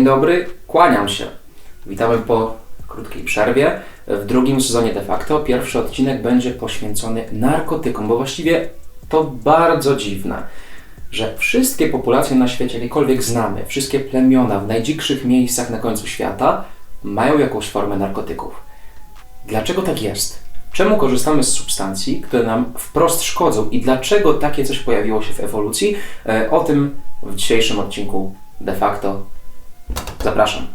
Dzień dobry, kłaniam się. Witamy po krótkiej przerwie. W drugim sezonie de facto pierwszy odcinek będzie poświęcony narkotykom, bo właściwie to bardzo dziwne, że wszystkie populacje na świecie, jakiekolwiek znamy, wszystkie plemiona w najdzikszych miejscach na końcu świata mają jakąś formę narkotyków. Dlaczego tak jest? Czemu korzystamy z substancji, które nam wprost szkodzą i dlaczego takie coś pojawiło się w ewolucji? E, O tym w dzisiejszym odcinku de facto. Zapraszam.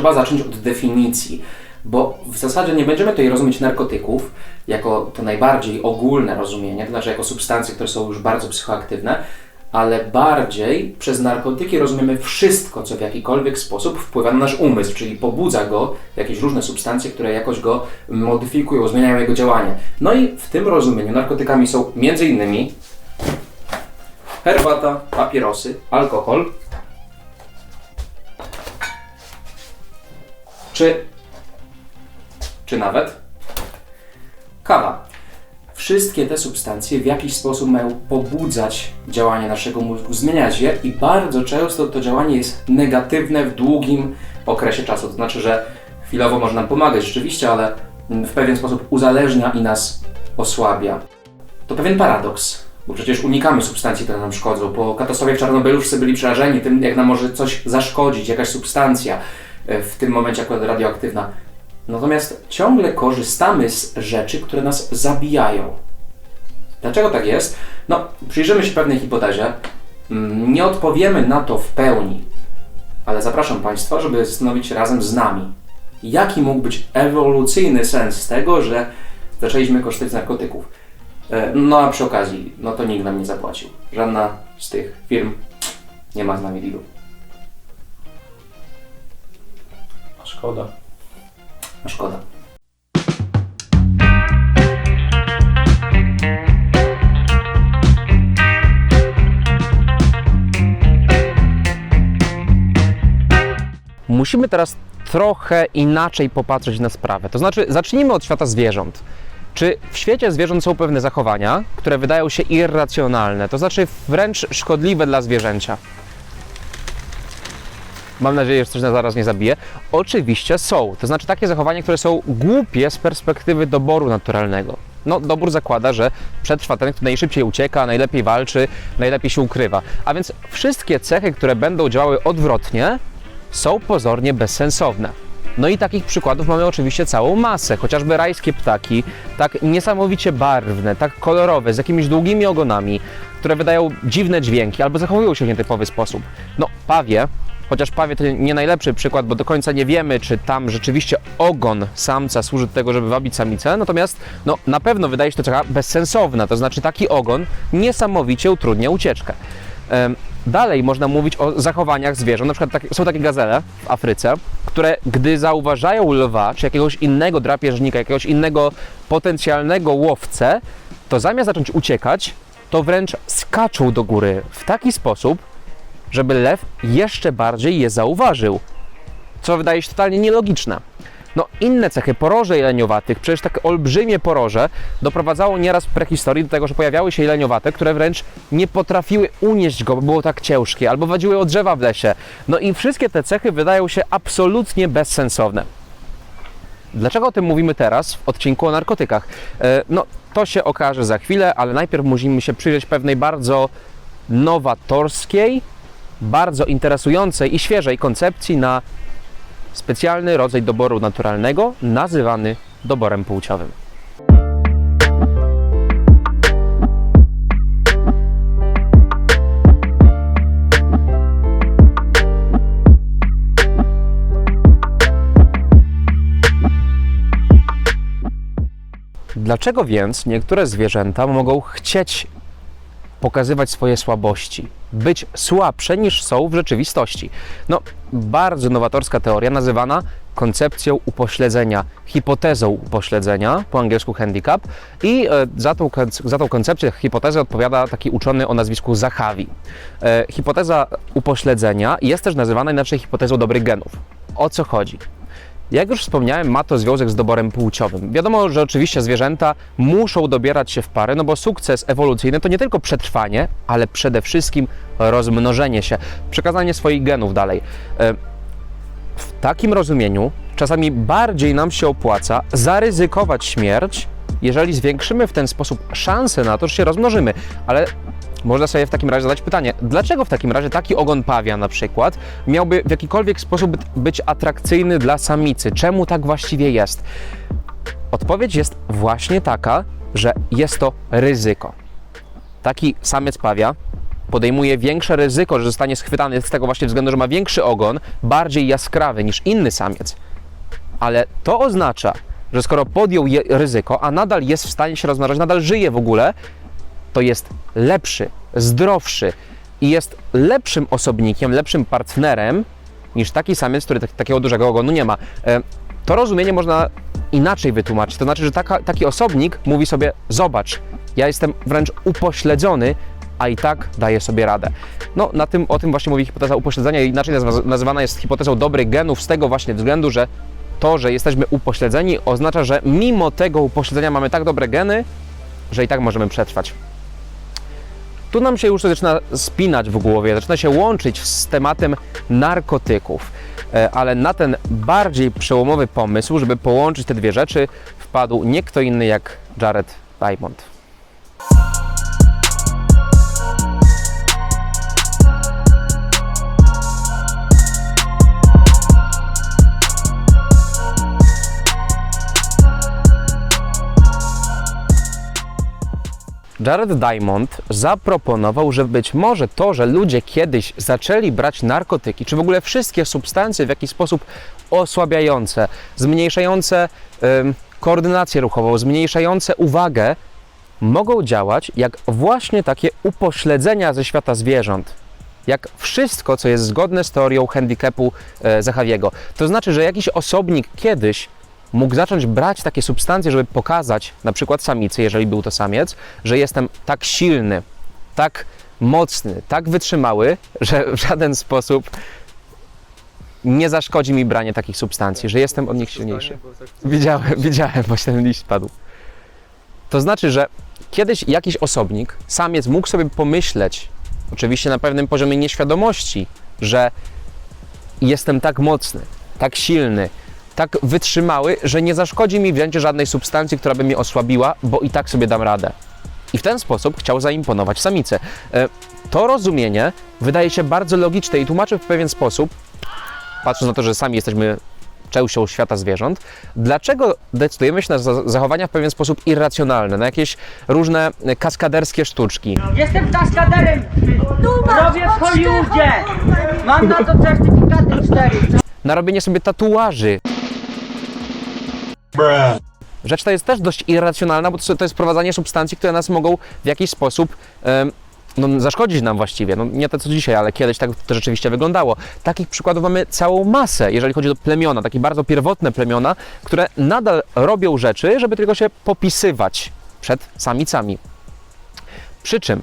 Trzeba zacząć od definicji, bo w zasadzie nie będziemy tutaj rozumieć narkotyków jako to najbardziej ogólne rozumienie, to znaczy jako substancje, które są już bardzo psychoaktywne, ale bardziej przez narkotyki rozumiemy wszystko, co w jakikolwiek sposób wpływa na nasz umysł, czyli pobudza go jakieś różne substancje, które jakoś go modyfikują, zmieniają jego działanie. No i w tym rozumieniu narkotykami są innymi herbata, papierosy, alkohol, czy, czy nawet kawa. Wszystkie te substancje w jakiś sposób mają pobudzać działanie naszego mózgu, zmieniać je i bardzo często to działanie jest negatywne w długim okresie czasu. To znaczy, że chwilowo może nam pomagać rzeczywiście, ale w pewien sposób uzależnia i nas osłabia. To pewien paradoks, bo przecież unikamy substancji, które nam szkodzą. Po katastrofie w Czarnobylu wszyscy byli przerażeni tym, jak nam może coś zaszkodzić, jakaś substancja, w tym momencie akurat radioaktywna. Natomiast ciągle korzystamy z rzeczy, które nas zabijają. Dlaczego tak jest? No, przyjrzymy się pewnej hipotezie. Mm, Nie odpowiemy na to w pełni, ale zapraszam Państwa, żeby zastanowić się razem z nami, jaki mógł być ewolucyjny sens tego, że zaczęliśmy korzystać z narkotyków. E, No a przy okazji, no to nikt nam nie zapłacił. Żadna z tych firm nie ma z nami dealu. Szkoda. Szkoda. musimy teraz trochę inaczej popatrzeć na sprawę. To znaczy, zacznijmy od świata zwierząt. Czy w świecie zwierząt są pewne zachowania, które wydają się irracjonalne, to znaczy wręcz szkodliwe dla zwierzęcia? Mam nadzieję, że coś nas zaraz nie zabije. Oczywiście są. To znaczy takie zachowania, które są głupie z perspektywy doboru naturalnego. No, dobór zakłada, że przetrwa ten, kto najszybciej ucieka, najlepiej walczy, najlepiej się ukrywa. A więc wszystkie cechy, które będą działały odwrotnie, są pozornie bezsensowne. No i takich przykładów mamy oczywiście całą masę, chociażby rajskie ptaki, tak niesamowicie barwne, tak kolorowe, z jakimiś długimi ogonami, które wydają dziwne dźwięki albo zachowują się w nietypowy sposób. No, pawie, chociaż pawie to nie najlepszy przykład, bo do końca nie wiemy, czy tam rzeczywiście ogon samca służy do tego, żeby wabić samicę, natomiast no, na pewno wydaje się to cecha bezsensowna, to znaczy taki ogon niesamowicie utrudnia ucieczkę. Dalej można mówić o zachowaniach zwierząt. Na przykład takie, są takie gazele w Afryce, które gdy zauważają lwa czy jakiegoś innego drapieżnika, jakiegoś innego potencjalnego łowcę, to zamiast zacząć uciekać, to wręcz skaczą do góry w taki sposób, żeby lew jeszcze bardziej je zauważył. Co wydaje się totalnie nielogiczne. No, inne cechy poroże jeleniowatych, przecież takie olbrzymie poroże doprowadzało nieraz w prehistorii do tego, że pojawiały się jeleniowate, które wręcz nie potrafiły unieść go, bo było tak ciężkie, albo wadziły od drzewa w lesie. No i wszystkie te cechy wydają się absolutnie bezsensowne. Dlaczego o tym mówimy teraz w odcinku o narkotykach? E, No, to się okaże za chwilę, ale najpierw musimy się przyjrzeć pewnej bardzo nowatorskiej, bardzo interesującej i świeżej koncepcji na specjalny rodzaj doboru naturalnego, nazywany doborem płciowym. Dlaczego więc niektóre zwierzęta mogą chcieć pokazywać swoje słabości, być słabsze niż są w rzeczywistości? No, bardzo nowatorska teoria nazywana koncepcją upośledzenia, hipotezą upośledzenia, po angielsku handicap, i e, za tą, za tą koncepcję, hipotezę odpowiada taki uczony o nazwisku Zahavi. E, hipoteza upośledzenia jest też nazywana inaczej hipotezą dobrych genów. O co chodzi? Jak już wspomniałem, ma to związek z doborem płciowym. Wiadomo, że oczywiście zwierzęta muszą dobierać się w pary, no bo sukces ewolucyjny to nie tylko przetrwanie, ale przede wszystkim rozmnożenie się, przekazanie swoich genów dalej. E, W takim rozumieniu czasami bardziej nam się opłaca zaryzykować śmierć, jeżeli zwiększymy w ten sposób szanse na to, że się rozmnożymy. Ale można sobie w takim razie zadać pytanie, dlaczego w takim razie taki ogon pawia na przykład miałby w jakikolwiek sposób być atrakcyjny dla samicy? Czemu tak właściwie jest? Odpowiedź jest właśnie taka, że jest to ryzyko. Taki samiec pawia podejmuje większe ryzyko, że zostanie schwytany z tego właśnie względu, że ma większy ogon, bardziej jaskrawy niż inny samiec. Ale to oznacza, że skoro podjął ryzyko, a nadal jest w stanie się rozmnażać, nadal żyje w ogóle, to jest lepszy, zdrowszy i jest lepszym osobnikiem, lepszym partnerem niż taki samiec, który tak, takiego dużego ogonu nie ma. E, To rozumienie można inaczej wytłumaczyć. To znaczy, że taka, taki osobnik mówi sobie: Zobacz, ja jestem wręcz upośledzony, a i tak daję sobie radę. No, na tym, o tym właśnie mówi hipoteza upośledzenia, inaczej nazywana jest hipotezą dobrych genów, z tego właśnie względu, że to, że jesteśmy upośledzeni, oznacza, że mimo tego upośledzenia mamy tak dobre geny, że i tak możemy przetrwać. Tu nam się już zaczyna spinać w głowie, zaczyna się łączyć z tematem narkotyków. E, Ale na ten bardziej przełomowy pomysł, żeby połączyć te dwie rzeczy, wpadł nie kto inny jak Jared Diamond. Jared Diamond zaproponował, że być może to, że ludzie kiedyś zaczęli brać narkotyki, czy w ogóle wszystkie substancje w jakiś sposób osłabiające, zmniejszające koordynację ruchową, zmniejszające uwagę, mogą działać jak właśnie takie upośledzenia ze świata zwierząt. Jak wszystko, co jest zgodne z teorią handicapu e, Zachawiego. To znaczy, że jakiś osobnik kiedyś mógł zacząć brać takie substancje, żeby pokazać, na przykład samicy, jeżeli był to samiec, że jestem tak silny, tak mocny, tak wytrzymały, że w żaden sposób nie zaszkodzi mi branie takich substancji, że jestem od nich silniejszy. Widziałem, widziałem, właśnie ten liść padł. To znaczy, że kiedyś jakiś osobnik, samiec mógł sobie pomyśleć, oczywiście na pewnym poziomie nieświadomości, że jestem tak mocny, tak silny, tak wytrzymały, że nie zaszkodzi mi wzięcie żadnej substancji, która by mnie osłabiła, bo i tak sobie dam radę. I w ten sposób chciał zaimponować samicy. E, To rozumienie wydaje się bardzo logiczne i tłumaczy w pewien sposób, patrząc na to, że sami jesteśmy częścią świata zwierząt, dlaczego decydujemy się na za- zachowania w pewien sposób irracjonalne, na jakieś różne kaskaderskie sztuczki. Jestem kaskaderem! Robię w Hollywoodzie! Mam na to certyfikaty 4. na robienie sobie tatuaży. Rzecz ta jest też dość irracjonalna, bo to jest wprowadzanie substancji, które nas mogą w jakiś sposób em, no, zaszkodzić nam właściwie. No, nie to co dzisiaj, ale kiedyś tak to rzeczywiście wyglądało. Takich przykładów mamy całą masę, jeżeli chodzi o plemiona, takie bardzo pierwotne plemiona, które nadal robią rzeczy, żeby tylko się popisywać przed samicami. Przy czym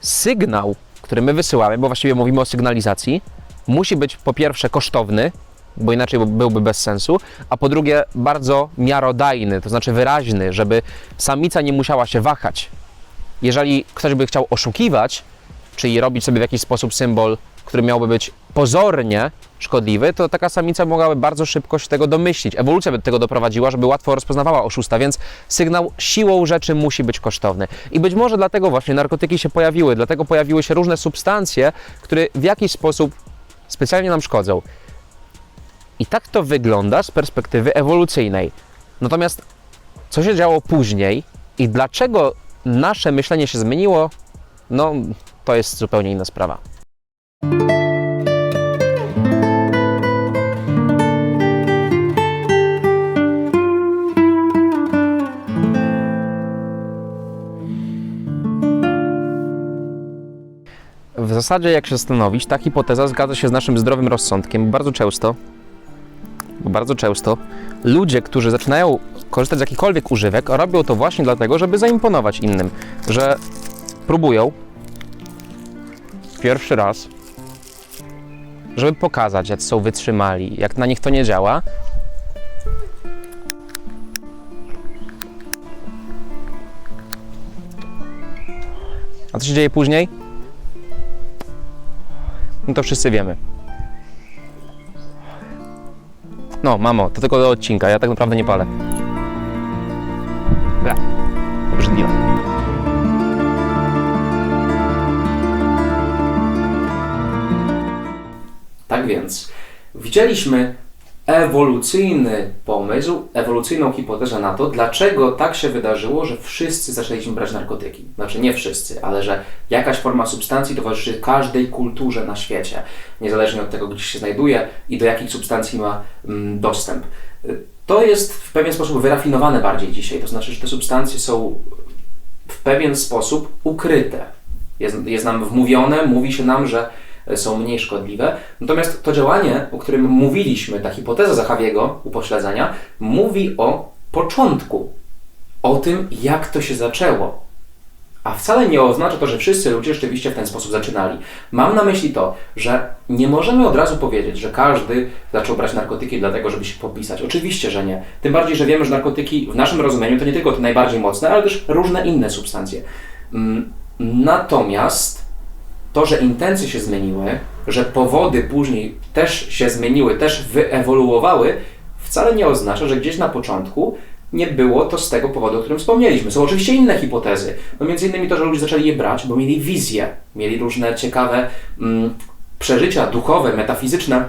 sygnał, który my wysyłamy, bo właściwie mówimy o sygnalizacji, musi być po pierwsze kosztowny, bo inaczej byłby bez sensu, a po drugie bardzo miarodajny, to znaczy wyraźny, żeby samica nie musiała się wahać. Jeżeli ktoś by chciał oszukiwać, czyli robić sobie w jakiś sposób symbol, który miałby być pozornie szkodliwy, to taka samica mogłaby bardzo szybko się tego domyślić. Ewolucja by do tego doprowadziła, żeby łatwo rozpoznawała oszusta, więc sygnał siłą rzeczy musi być kosztowny. I być może dlatego właśnie narkotyki się pojawiły, dlatego pojawiły się różne substancje, które w jakiś sposób specjalnie nam szkodzą. I tak to wygląda z perspektywy ewolucyjnej. Natomiast co się działo później i dlaczego nasze myślenie się zmieniło, no to jest zupełnie inna sprawa. W zasadzie, jak się zastanowić, ta hipoteza zgadza się z naszym zdrowym rozsądkiem. Bardzo często bo bardzo często ludzie, którzy zaczynają korzystać z jakichkolwiek używek, robią to właśnie dlatego, żeby zaimponować innym, że próbują pierwszy raz, żeby pokazać, jak są wytrzymali, jak na nich to nie działa. A co się dzieje później? No to wszyscy wiemy. No, mamo, to tylko do odcinka, ja tak naprawdę nie palę. Bra. Obrzydliwe. Tak więc widzieliśmy ewolucyjny pomysł, ewolucyjną hipotezę na to, dlaczego tak się wydarzyło, że wszyscy zaczęliśmy brać narkotyki. Znaczy nie wszyscy, ale że jakaś forma substancji towarzyszy każdej kulturze na świecie, niezależnie od tego, gdzie się znajduje i do jakich substancji ma mm, dostęp. To jest w pewien sposób wyrafinowane bardziej dzisiaj, to znaczy, że te substancje są w pewien sposób ukryte. Jest, jest nam wmówione, mówi się nam, że są mniej szkodliwe. Natomiast to działanie, o którym mówiliśmy, ta hipoteza Zachawiego upośledzenia, mówi o początku, o tym, jak to się zaczęło. A wcale nie oznacza to, że wszyscy ludzie rzeczywiście w ten sposób zaczynali. Mam na myśli to, że nie możemy od razu powiedzieć, że każdy zaczął brać narkotyki dlatego, żeby się popisać. Oczywiście, że nie. Tym bardziej, że wiemy, że narkotyki w naszym rozumieniu to nie tylko te najbardziej mocne, ale też różne inne substancje. Mm, Natomiast to, że intencje się zmieniły, że powody później też się zmieniły, też wyewoluowały, wcale nie oznacza, że gdzieś na początku nie było to z tego powodu, o którym wspomnieliśmy. Są oczywiście inne hipotezy. No między innymi to, że ludzie zaczęli je brać, bo mieli wizje, mieli różne ciekawe mm, przeżycia duchowe, metafizyczne,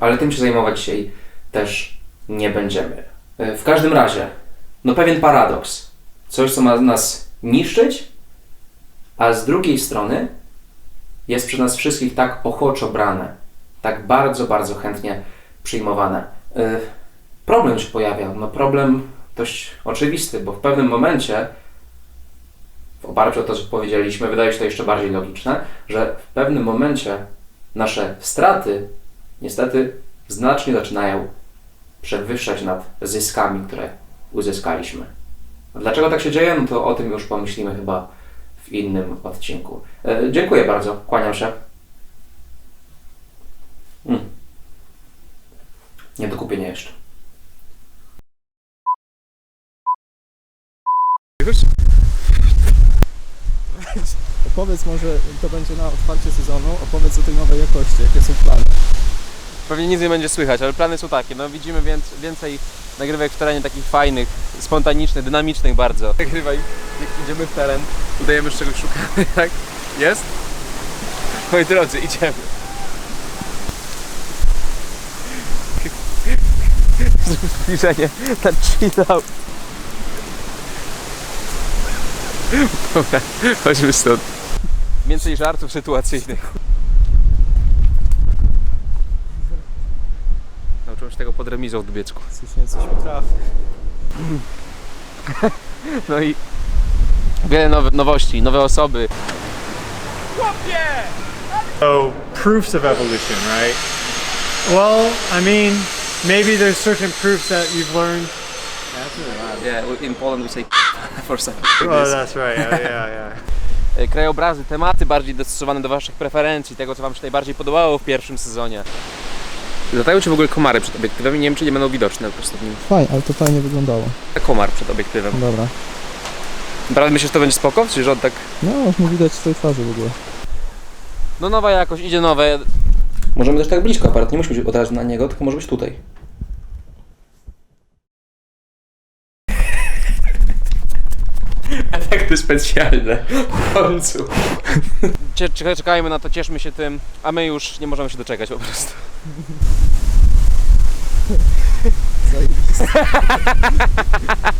ale tym się zajmować dzisiaj też nie będziemy. E, W każdym razie, no pewien paradoks. Coś, co ma nas niszczyć, a z drugiej strony jest przez nas wszystkich tak ochoczo brane, tak bardzo, bardzo chętnie przyjmowane. Y, Problem się pojawia. No problem dość oczywisty, bo w pewnym momencie, w oparciu o to, co powiedzieliśmy, wydaje się to jeszcze bardziej logiczne, że w pewnym momencie nasze straty niestety znacznie zaczynają przewyższać nad zyskami, które uzyskaliśmy. Dlaczego tak się dzieje? No to o tym już pomyślimy chyba w innym odcinku. E, dziękuję bardzo, kłaniam się. Mm. Nie do kupienia jeszcze. Opowiedz może, to będzie na otwarcie sezonu, opowiedz o tej nowej jakości, jakie są plany. Pewnie nic nie będzie słychać, ale plany są takie. No widzimy więc, więcej nagrywek w terenie takich fajnych, spontanicznych, dynamicznych bardzo. Nagrywaj, jak idziemy w teren, udajemy, że czegoś szukamy, tak? Jest? Moi drodzy, idziemy. Zbliżenie na chill out. Dobra, chodźmy stąd. Więcej żartów sytuacyjnych. Nauczyłem się tego pod remizą w Dubiecku. Coś nie coś potrafi. No i wiele nowe, nowości, nowe osoby. So, proofs of evolution, right? Well, I mean, maybe there's certain proofs that you've learned. Yeah, in Poland we say for some. Oh, that's right. Yeah, yeah, yeah. E, Krajobrazy, tematy bardziej dostosowane do Waszych preferencji, tego co Wam się najbardziej podobało w pierwszym sezonie. Latają Ci w ogóle komary przed obiektywem i nie wiem czy nie będą widoczne po prostu w nim. Fajnie, ale to fajnie wyglądało. Komar przed obiektywem. Dobra. Naprawdę myślisz, że to będzie spoko? Czy że on tak... No, nie widać swojej twarzy w ogóle. No nowa jakość, idzie nowe. Możemy też tak blisko, aparat nie musi być od razu na niego, tylko może być tutaj. Efekty specjalne. W końcu. Cie- czeka- Czekajmy na to, cieszmy się tym, a my już nie możemy się doczekać po prostu.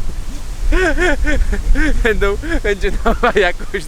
Będą, będzie nowa jakość.